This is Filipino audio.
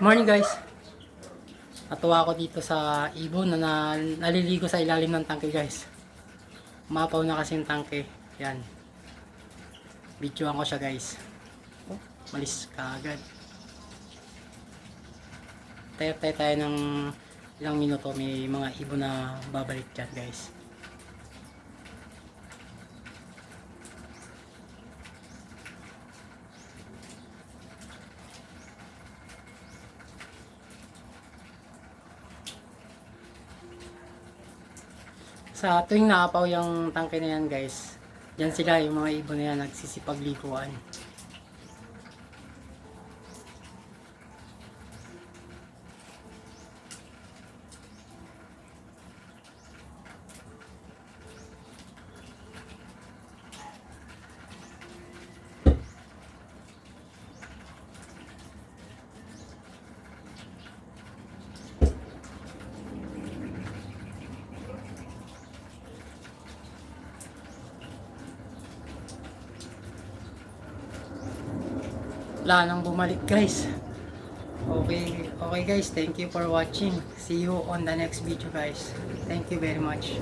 Morning guys. Natuwa ako dito sa ibon na, na naliligo sa ilalim ng tangke guys. Mapaw na kasi yung tangke. Yan. Videoan ko siya guys. Oh, malis ka agad. Tayo tayo tayo ng ilang minuto may mga ibon na babalik dyan guys. Sa tuwing naapaw yung tangke na yan guys, yan sila yung mga ibon na yan nagsisipaglikuan. Wala nang bumalik guys. Okay, okay guys, thank you for watching. See you on the next video guys. Thank you very much.